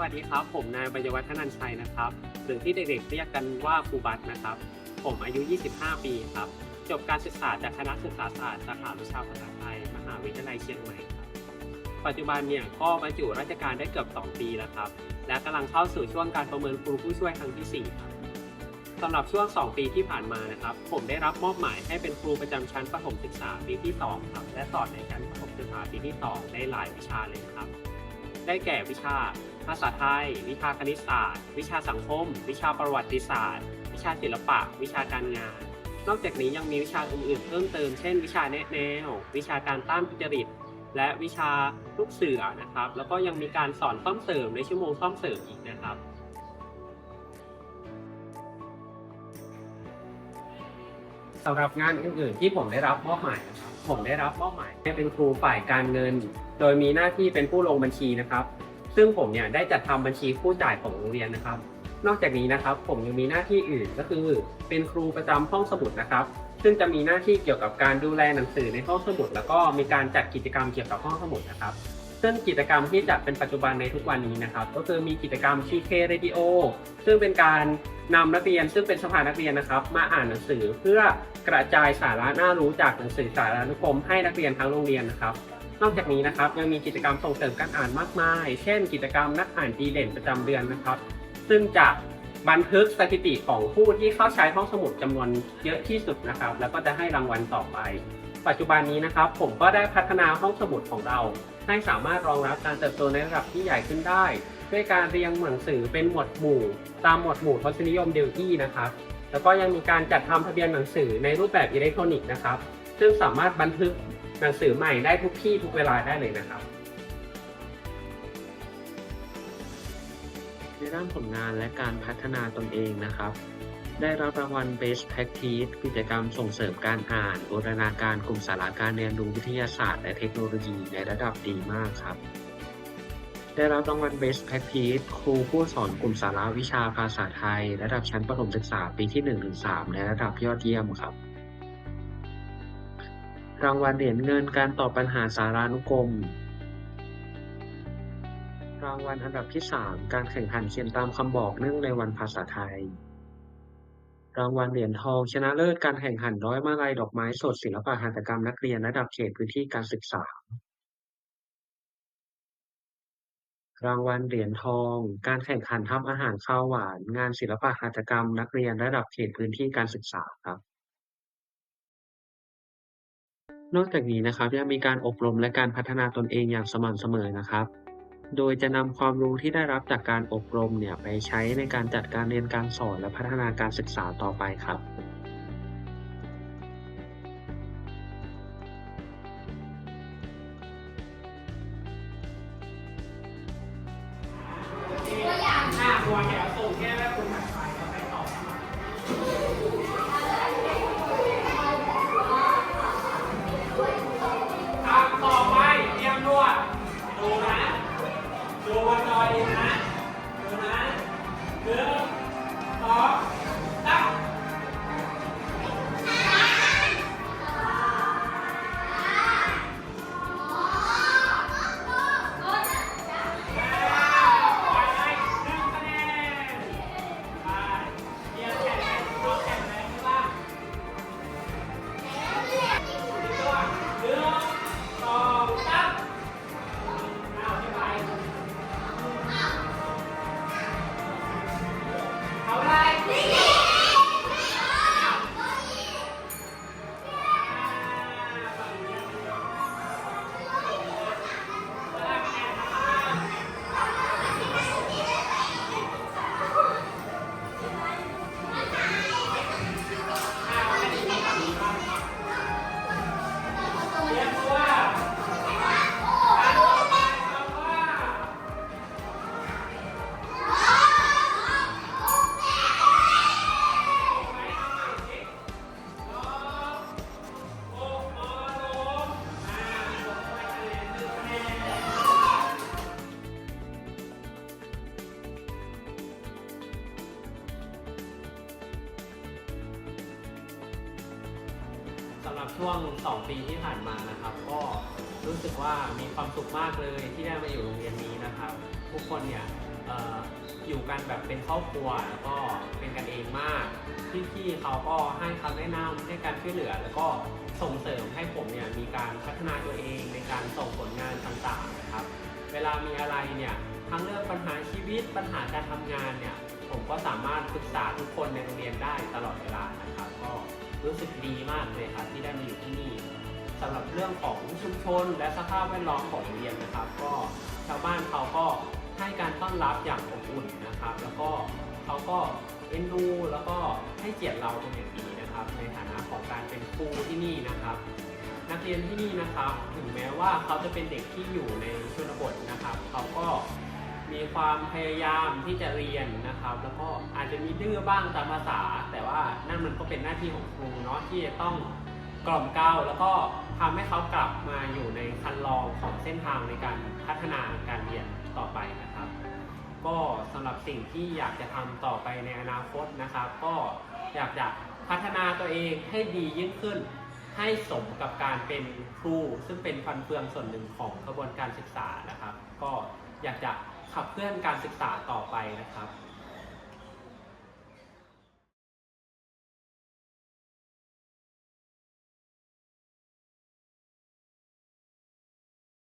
วัสดีครับ ผมนายบัญญวัฒนันชัยนะครับ หรือที่เด็กๆเรียกกันว่าครูบัตนะครับ ผมอายุ 25 ปีครับ จบการศึกษาจากคณะศึกษาศาสตร์สาขาวิชาภาษาไทย มหาวิทยาลัยเชียงใหม่ครับ ปัจจุบันเนี่ยก็บรรจุราชการได้เกือบ 2 ปีแล้วครับ และกำลังเข้าสู่ช่วงการประเมินครูผู้ช่วยครั้งที่ 4 ครับสำหรับช่วง 2 ปีที่ผ่านมานะครับ ผมได้รับมอบหมายให้เป็นครูประจำชั้นประถมศึกษาปีที่ 2 ครับ และสอนในชั้นประถมศึกษาปีที่ 2 ได้หลายวิชาเลยครับ ได้แก่วิชา ภาษาไทย วิชาคณิตศาสตร์ วิชาสังคม วิชาประวัติศาสตร์ วิชาศิลปะ วิชาการงาน นอกจากนี้ยังมีวิชาอื่นๆ เพิ่มเติม เช่น วิชาแนะแนว วิชาการต้านทุจริต และวิชาลูกเสือนะครับ แล้วก็ยังมีการสอนซ่อมเสริมในชั่วโมงซ่อมเสริมอีกนะครับสำหรับงานอื่นๆที่ผมได้รับมอบหมายนะครับผมได้รับมอบหมายให้เป็นครูฝ่ายการเงิน โดยมีหน้าที่เป็นผู้ลงบัญชีนะครับ ซึ่งผมเนี่ยได้จัดทำบัญชีผู้จ่ายของโรงเรียนนะครับ นอกจากนี้นะครับ ผมยังมีหน้าที่อื่นก็คือ เป็นครูประจำห้องสมุดนะครับ ซึ่งจะมีหน้าที่เกี่ยวกับการดูแลหนังสือในห้องสมุด แล้วก็มีการจัดกิจกรรมเกี่ยวกับห้องสมุดนะครับ ซึ่งกิจกรรมที่จัดเป็นปัจจุบันในทุกวันนี้นะครับ ก็คือมีกิจกรรม CK Radio ซึ่งเป็นการนำนักเรียนซึ่งเป็นสภานักเรียนนะครับ มาอ่านหนังสือเพื่อกระจายสาระน่ารู้จากหนังสือสารานุกรมให้นักเรียนทั้งโรงเรียนนะครับ นอกจากนี้นะครับยังมีกิจกรรมส่งเสริมการอ่านมากมาย เช่น กิจกรรมนักอ่านดีเด่นประจำเดือนนะครับ ซึ่งจะบันทึกสถิติของผู้ที่เข้าใช้ห้องสมุดจำนวนเยอะที่สุดนะครับ แล้วก็จะให้รางวัลต่อไป ปัจจุบันนี้นะครับ ผมก็ได้พัฒนาห้องสมุดของเรา ให้สามารถรองรับการเติบโตในระดับที่ใหญ่ขึ้นได้ ด้วยการเรียงหนังสือเป็นหมวดหมู่ ตามหมวดหมู่ทศนิยมเดลที่นะครับแล้วก็ยังมีการจัดทำทะเบียนหนังสือในรูปแบบอิเล็กทรอนิกส์นะครับ ซึ่งสามารถบันทึก หนังสือใหม่ได้ทุกที่ทุกเวลาได้เลยนะครับ ในด้านผลงานและการพัฒนาตนเองนะครับ ได้รับรางวัล Best Practice กิจกรรมส่งเสริมการอ่านบูรณาการกลุ่มสาระการเรียนรู้วิทยาศาสตร์และเทคโนโลยีในระดับดีมากครับได้รับรางวัล Best Practice ครูผู้สอนกลุ่มสาระวิชาภาษาไทย ระดับชั้นประถมศึกษาปีที่ 1-3 ในระดับยอดเยี่ยมครับ รางวัลเหรียญเงินการตอบปัญหาสารานุกรม รางวัลอันดับที่ 3 การแข่งขันเขียนตามคำบอกเนื่องในวันภาษาไทย รางวัลเหรียญทองชนะเลิศการแข่งขันร้อยมาลัยดอกไม้สดศิลปะหัตถกรรมนักเรียนระดับเขตพื้นที่การศึกษา รางวัลเหรียญทอง การแข่งขันทำอาหารข้าวหวาน งานศิลปะหัตถกรรมนักเรียนระดับเขตพื้นที่การศึกษาครับ นอกจากนี้นะครับยังมีการอบรมและการพัฒนาตนเองอย่างสม่ำเสมอนะครับ โดยจะนำความรู้ที่ได้รับจากการอบรมเนี่ยไปใช้ในการจัดการเรียนการสอนและพัฒนาการศึกษาต่อไปครับหน้าตัวแถวส่งแค่คุณ ช่วง 2 ปีที่ผ่านมานะครับ ก็รู้สึกว่ามีความสุขมากเลยที่ได้มาอยู่โรงเรียนนี้นะครับ ทุกคนเนี่ยอออยู่กันแบบเป็นครอบครัวแล้วก็เป็นกันเองมากพี่ๆเขาก็ให้คำแนะนำให้การช่วยเหลือ แล้วก็ส่งเสริมให้ผมเนี่ยมีการพัฒนาตัวเองในการส่งผลงานต่างๆนะครับ เวลามีอะไรเนี่ยทั้งเรื่องปัญหาชีวิตปัญหาการทำงานเนี่ยผมก็สามารถปรึกษาทุกคนในโรงเรียนได้ตลอดเวลานะครับ รู้สึกดีมากเลยครับที่ได้มาอยู่ที่นี่สำหรับเรื่องของชุมชน และสภาพแวดล้อมของโรงเรียนนะครับ ก็ชาวบ้านเขาก็ให้การต้อนรับอย่างอบอุ่นนะครับ แล้วก็เขาก็เอ็นดูแล้วก็ให้เกียรติเราเป็นอย่างดีนะครับ ในฐานะของการเป็นครูที่นี่นะครับ นักเรียนที่นี่นะครับ ถึงแม้ว่าเขาจะเป็นเด็กที่อยู่ในชนบทนะครับ เขาก็มีความพยายามที่จะเรียนนะครับ แล้วก็ จจะมีดื้อบ้างตามภาษา แต่ว่านั่นมันก็เป็นหน้าที่ของครูเนาะที่จะต้องกล่อมเกล้าแล้วก็ทำให้เขากลับมาอยู่ในคันลองของเส้นทางในการพัฒนาการเรียนต่อไปนะครับ ก็สำหรับสิ่งที่อยากจะทำต่อไปในอนาคตนะครับ ก็อยากจะพัฒนาตัวเองให้ดียิ่งขึ้น ให้สมกับการเป็นครู ซึ่งเป็นฟันเฟืองส่วนหนึ่งของกระบวนการศึกษานะครับ ก็อยากจะขับเคลื่อนการศึกษาต่อไปนะครับ